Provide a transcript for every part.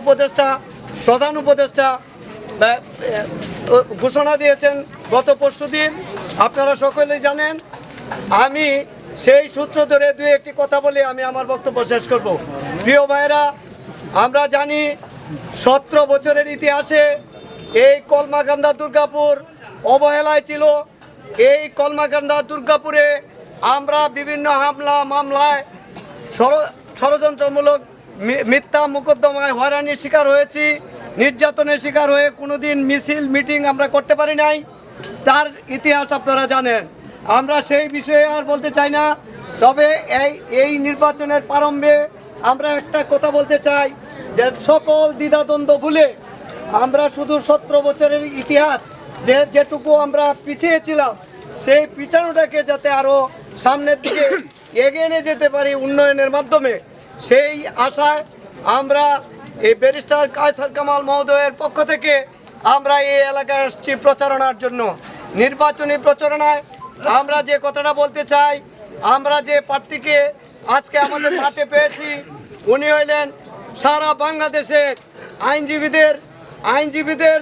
উপদেষ্টা, প্রধান উপদেষ্টা ঘোষণা দিয়েছেন গত পরশুদিন আপনারা সকলেই জানেন, আমি সেই সূত্র ধরে দুই একটি কথা বলে আমি আমার বক্তব্য শেষ করব। প্রিয় ভাইয়েরা, আমরা জানি সতেরো বছরের ইতিহাসে এই কলমাকান্দা দুর্গাপুর অবহেলায় ছিল। এই কলমাকান্দা দুর্গাপুরে আমরা বিভিন্ন হামলা, মামলায় ষড়যন্ত্রমূলক মিথ্যা মোকদ্দমায় হয়রানির শিকার হয়েছি, নির্যাতনের শিকার হয়ে কোনোদিন মিছিল, মিটিং আমরা করতে পারি নাই। তার ইতিহাস আপনারা জানেন। আমরা সেই বিষয়ে আর বলতে চাই না। তবে এই এই নির্বাচনের প্রারম্ভে আমরা একটা কথা বলতে চাই যে সকল দ্বিধাদ্বন্দ্ব ভুলে আমরা শুধু সতেরো বছরের ইতিহাস যে যেটুকু আমরা পিছিয়েছিলাম, সেই পিছানোটাকে যাতে আরও সামনের দিকে এগিয়ে নিয়ে যেতে পারি উন্নয়নের মাধ্যমে। সেই আশায় আমরা এই ব্যারিস্টার কায়সার কামাল মহোদয়ের পক্ষ থেকে আমরা এই এলাকায় আসছি প্রচারণার জন্য। নির্বাচনী প্রচারণায় আমরা যে কথাটা বলতে চাই, আমরা যে প্রার্থীকে আজকে আমাদের হাতে পেয়েছি, উনি হইলেন সারা বাংলাদেশের আইনজীবীদের আইনজীবীদের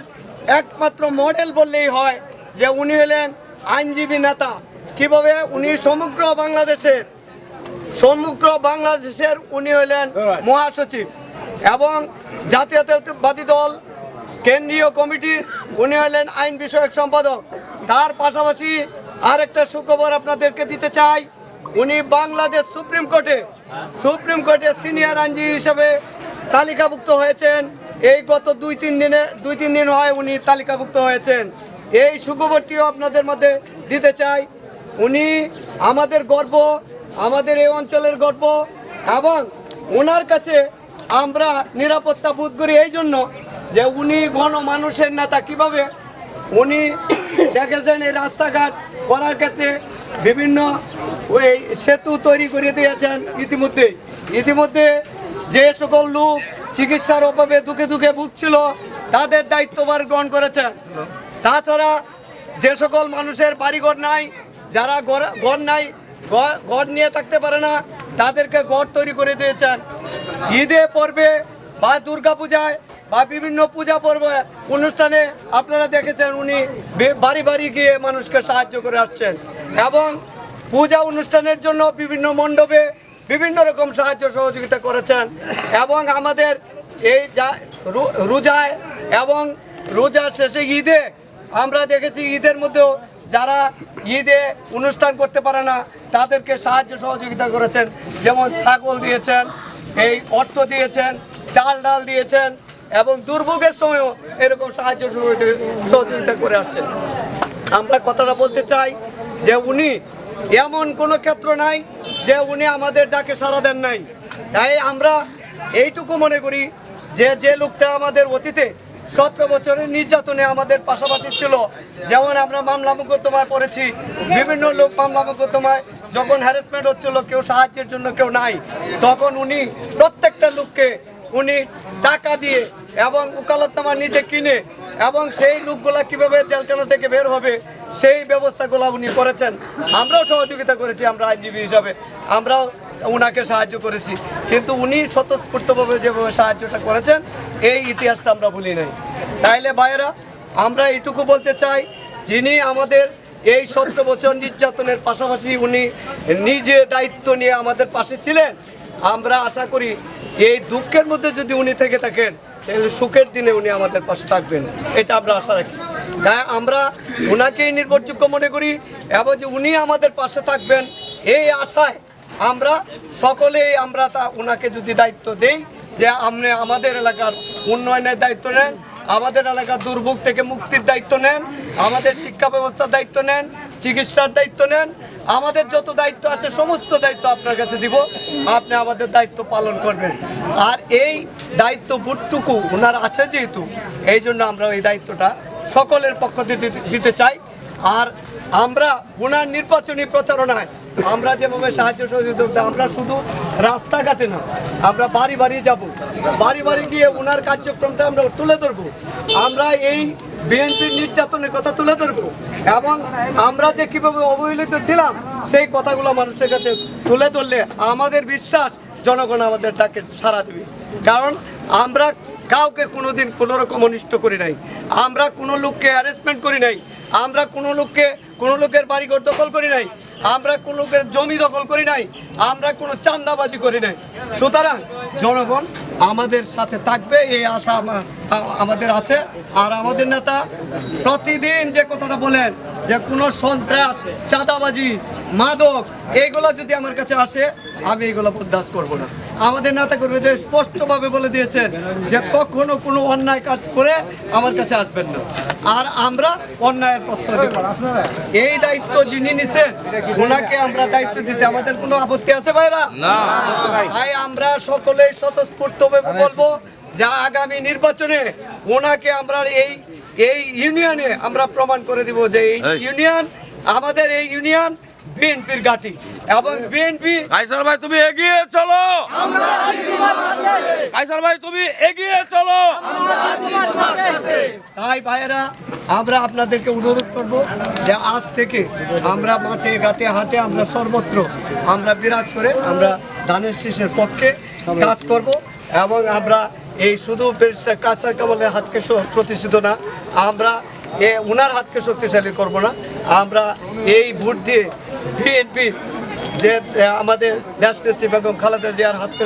একমাত্র মডেল বললেই হয় যে উনি হলেন আইনজীবী নেতা। কীভাবে উনি সমগ্র বাংলাদেশের সমগ্র বাংলাদেশের উনি হলেন মহাসচিব এবং জাতীয়তাবাদী দল কেন্দ্রীয় কমিটির উনি হলেন আইন বিষয়ক সম্পাদক। তার পাশাপাশি আরেকটা সুখবর আপনাদেরকে দিতে চাই। উনি বাংলাদেশ সুপ্রিম কোর্টে সুপ্রিম কোর্টে সিনিয়র আইনজীবী হিসেবে তালিকাভুক্ত হয়েছেন। এই গত দুই তিন দিনে দুই তিন দিন হয় উনি তালিকাভুক্ত হয়েছেন। এই সুখবরটিও আপনাদের মধ্যে দিতে চাই। উনি আমাদের গর্ব আমাদের এই অঞ্চলের গর্ব এবং ওনার কাছে আমরা নিরাপত্তা বোধ করি এই জন্য যে উনি ঘন মানুষের নেতা। কীভাবে উনি দেখেছেন এই রাস্তাঘাট করার ক্ষেত্রে বিভিন্ন ওই সেতু তৈরি করে দিয়েছেন ইতিমধ্যে ইতিমধ্যে যে সকল লোক চিকিৎসার অভাবে দুঃখে দুঃখে ভুগছিল, তাদের দায়িত্বভার গ্রহণ করেছেন। তাছাড়া যে সকল মানুষের বাড়িঘর নাই, যারা ঘর- ঘর নাই ঘর- নিয়ে থাকতে পারে না, তাদেরকে ঘর তৈরি করে দিয়েছেন। ঈদে পর্বে বা দুর্গা পূজায় বা বিভিন্ন পূজা পর্বে, অনুষ্ঠানে আপনারা দেখেছেন উনি বাড়ি বাড়ি গিয়ে মানুষকে সাহায্য করে আসছেন। এবং পূজা অনুষ্ঠানের জন্য বিভিন্ন মণ্ডপে বিভিন্ন রকম সাহায্য সহযোগিতা করেছেন। এবং আমাদের এই যা রোজায় এবং রোজার শেষে ঈদে আমরা দেখেছি ঈদের মধ্যেও যারা ঈদে অনুষ্ঠান করতে পারে না, তাদেরকে সাহায্য সহযোগিতা করেছেন। যেমন ছাগল দিয়েছেন, এই অর্থ দিয়েছেন, চাল ডাল দিয়েছেন, এবং দুর্ভোগের সময়ও এরকম সাহায্য সহযোগিতা- করে আসছেন। আমরা কথাটা বলতে চাই যে উনি এমন কোনো ক্ষেত্র নাই যে উনি আমাদের ডাকে সাড়া দেন নাই। তাই আমরা এইটুকু মনে করি যে যে লোকটা আমাদের অতীতে সতেরো বছরের নির্যাতনে আমাদের পাশাপাশি ছিল। যেমন আমরা মামলা মোকদ্দমায় পড়েছি, বিভিন্ন লোক মামলা মোকদ্দমায় যখন হ্যারাসমেন্ট হচ্ছিল, কেউ সাহায্যের জন্য কেউ নাই। তখন উনি প্রত্যেকটা লোককে উনি টাকা দিয়ে এবং উকালতনামা নিজে কিনে এবং সেই লোকগুলা কীভাবে জেলখানা থেকে বের হবে, সেই ব্যবস্থাগুলো উনি করেছেন। আমরাও সহযোগিতা করেছি আমরা আইনজীবী হিসাবে। আমরাও ওনাকে সাহায্য করেছি। কিন্তু উনি স্বতঃস্ফূর্তভাবে যেভাবে সাহায্যটা করেছেন, এই ইতিহাসটা আমরা ভুলি নাই। তাইলে ভাইয়েরা, আমরা এইটুকু বলতে চাই, যিনি আমাদের এই সতেরো বছর নির্যাতনের পাশাপাশি উনি নিজে দায়িত্ব নিয়ে আমাদের পাশে ছিলেন, আমরা আশা করি এই দুঃখের মধ্যে যদি উনি থেকে থাকেন, তাহলে সুখের দিনে উনি আমাদের পাশে থাকবেন। এটা আমরা আশা রাখি। তাই আমরা ওনাকেই নির্ভরযোগ্য মনে করি, এবং যে উনি আমাদের পাশে থাকবেন, এই আশায় আমরা সকলেই আমরা তা ওনাকে যদি দায়িত্ব দেই যে আপনি আমাদের এলাকার উন্নয়নের দায়িত্ব নেন, আমাদের এলাকার দুর্ভোগ থেকে মুক্তির দায়িত্ব নেন, আমাদের শিক্ষা ব্যবস্থার দায়িত্ব নেন, চিকিৎসার দায়িত্ব নেন, আমাদের যত দায়িত্ব আছে সমস্ত দায়িত্ব আপনার কাছে দিব, আপনি আমাদের দায়িত্ব পালন করবেন। আর এই দায়িত্ব বুটটুকু ওনার আছে যেহেতু, এই জন্য আমরা এই দায়িত্বটা সকলের পক্ষ দিতে- দিতে চাই। আর আমরা ওনার নির্বাচনী প্রচারণায়, আমরা যেভাবে সাহায্য সহযোগিতা আমরা শুধু রাস্তাঘাটে না, আমরা বাড়ি বাড়ি যাব। বাড়ি বাড়ি গিয়ে ওনার কার্যক্রমটা আমরা তুলে ধরবো। আমরা এই বিএনপির নির্যাতনের কথা তুলে ধরবো। এবং আমরা যে কীভাবে অবহেলিত ছিলাম, সেই কথাগুলো মানুষের কাছে তুলে ধরলে আমাদের বিশ্বাস জনগণ আমাদের ডাকে সাড়া দেবে। কারণ আমরা কাউকে কোনোদিন কোনো রকম অনিষ্ট করি নাই। আমরা কোনো লোককে অ্যারেস্টমেন্ট করি নাই। আমরা কোনো লোককে, কোনো লোকের বাড়িঘর দখল করি নাই। আমরা কোনো লোকের জমি দখল করি নাই। আমরা কোনো চান্দাবাজি করি নাই। সুতরাং জনগণ আমাদের সাথে থাকবে, এই আশা আমাদের আছে। আর আমাদের নেতা প্রতিদিন যে কথাটা বলেন, যে কোনো সন্ত্রাস, চাঁদাবাজি মাদক এইগুলো যদি আমার কাছে আসে আমি এগুলো বরদাস্ত করব না। আমাদের নেতা কর্মীদের স্পষ্টভাবে বলে দিয়েছেন যে কখনো কোনো অন্যায় কাজ করে আমার কাছে আসবেন না। আর আমরা অন্যায়ের প্রশ্রয় দেব এই দায়িত্ব যিনি নিছেন ওনাকে আমরা দায়িত্ব দিতে আমাদের কোনো আপত্তি আছে ভাইরা? তাই আমরা সকলেই স্বতঃস্ফূর্তভাবে বলব যে আগামী নির্বাচনে ওনাকে আমরা এই এই ইউনিয়নে আমরা প্রমাণ করে দিব যে এই। ইউনিয়ন আমাদের এই ইউনিয়ন বিএনপির ঘাঁটি এবং বিএনপি কাইসার ভাই তুমি এগিয়ে চলো। কাইসার ভাই তুমি এগিয়ে চলো। তাই ভাইয়েরা আমরা আপনাদেরকে অনুরোধ করব যে আজ থেকে আমরা মাঠে ঘাটে হাটে আমরা সর্বত্র আমরা বিরাজ করে আমরা ধানের শীষের পক্ষে কাজ করব এবং আমরা এই শুধু কাসার কামালের হাতকে প্রতিষ্ঠিত না আমরা এ ওনার হাতকে শক্তিশালী করব না। আমরা এই ভোট দিয়ে বিএনপি যে আমাদের ন্যাশনেত্রী বেগম খালেদা জিয়ার হাতকে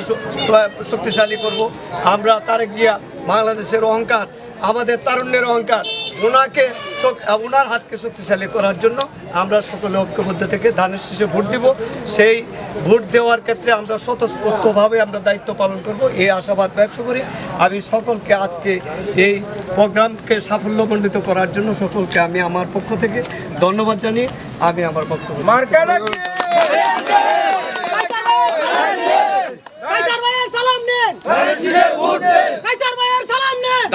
শক্তিশালী করব। আমরা তারেক জিয়া বাংলাদেশের অহংকার, আমাদের তারুণ্যের অহংকার ওনাকে ওনার হাতকে শক্তিশালী করার জন্য আমরা সকলে ঐক্যবদ্ধ থেকে ধানের শীষে ভোট দিব। সেই ভোট দেওয়ার ক্ষেত্রে আমরা স্বতঃস্ফূর্তভাবে আমরা দায়িত্ব পালন করব। এই আশাবাদ ব্যক্ত করি। আমি সকলকে আজকে এই প্রোগ্রামকে সাফল্যমণ্ডিত করার জন্য সকলকে আমি আমার পক্ষ থেকে ধন্যবাদ জানিয়ে আমি আমার বক্তব্য কাইসার সালাম নেন। সালাম নেন।